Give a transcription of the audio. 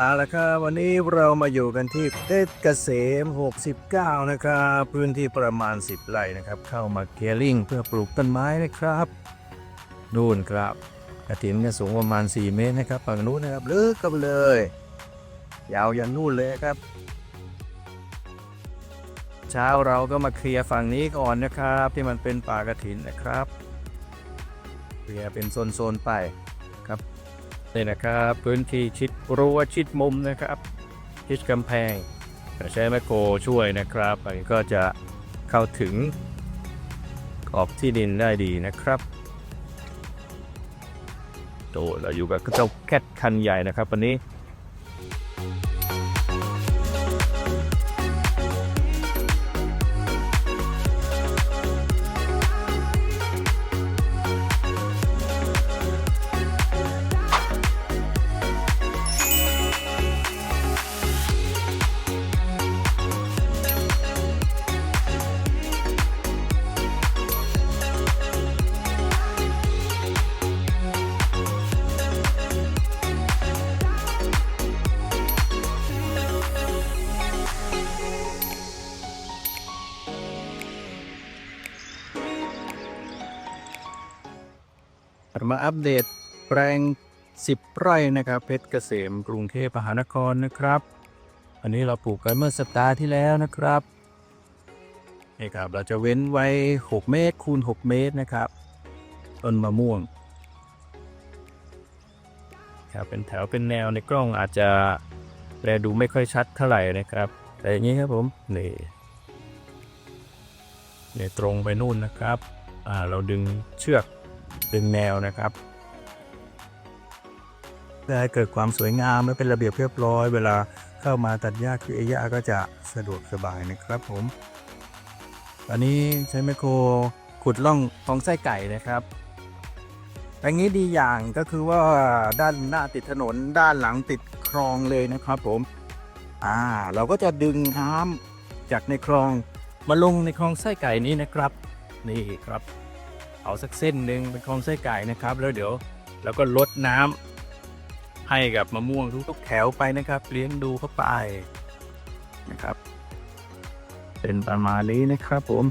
เอาละครับวันนี้เรามาอยู่กันที่เพชรเกษม 69 นะครับพื้นที่ประมาณ 10 ไร่นะครับ เข้ามาเคลียร์ลิงเพื่อปลูกต้นไม้นะครับนู่นครับกระถินก็สูงประมาณ 4 เมตรนะครับฝั่งนู้นนะครับลึกกันเลย ยาวยันนู่นเลยครับ เช้าเราก็มาเคลียร์ฝั่งนี้ก่อนนะครับ ที่มันเป็นป่ากระถินนะครับเคลียร์เป็นโซนๆไปครับนี่นะครับ พื้นที่ชิดรั้วชิดมุมนะครับ ชิดกำแพงใช้แมคโครช่วยนะครับอันนี้ก็จะเข้าถึงขอบที่ดินได้ดีนะครับโตเราอยู่กับเจ้าแคทคันใหญ่นะครับวันนี้ มาอัปเดตแปลง 10 ไร่นะครับเพชรเกษมกรุงเทพมหานครนะครับ อันนี้เราปลูกกันเมื่อสัปดาห์ที่แล้วนะครับนี่ครับเราจะเว้นไว้ 6 เมตรคูณ 6 เมตรนะครับต้นมะม่วงครับเป็นแถวเป็นแนวในกล้องอาจจะแลดูไม่ค่อยชัดเท่าไหร่นะครับ แต่อย่างนี้ครับผมนี่นี่ตรงไปนู่นนะครับ อ่า เราดึงเชือก ดึงแนวนะครับเพื่อให้เกิดความสวยงามและเป็นระเบียบเรียบร้อย เวลาเข้ามาตัดหญ้าคือเอหญ้าก็จะสะดวกสบายนะครับผมตอนนี้ใช้ไมโครขุดล่องคลองไส้ไก่นะครับแปลงนี้ดีอย่างก็คือว่าด้านหน้าติดถนนด้านหลังติดคลองเลยนะครับผม อ่า เราก็จะดึงน้ำจากในคลองมาลงในคลองไส้ไก่นี้นะครับ นี่ครับ เอาสักเส้นหนึ่งเป็นคลองไส้ไก่นะครับ แล้วเดี๋ยวเราก็ลดน้ำให้กับมะม่วงทุกๆแถวไปนะครับ เลี้ยงดูเข้าไปนะครับ เป็นประมาณนี้นะครับผม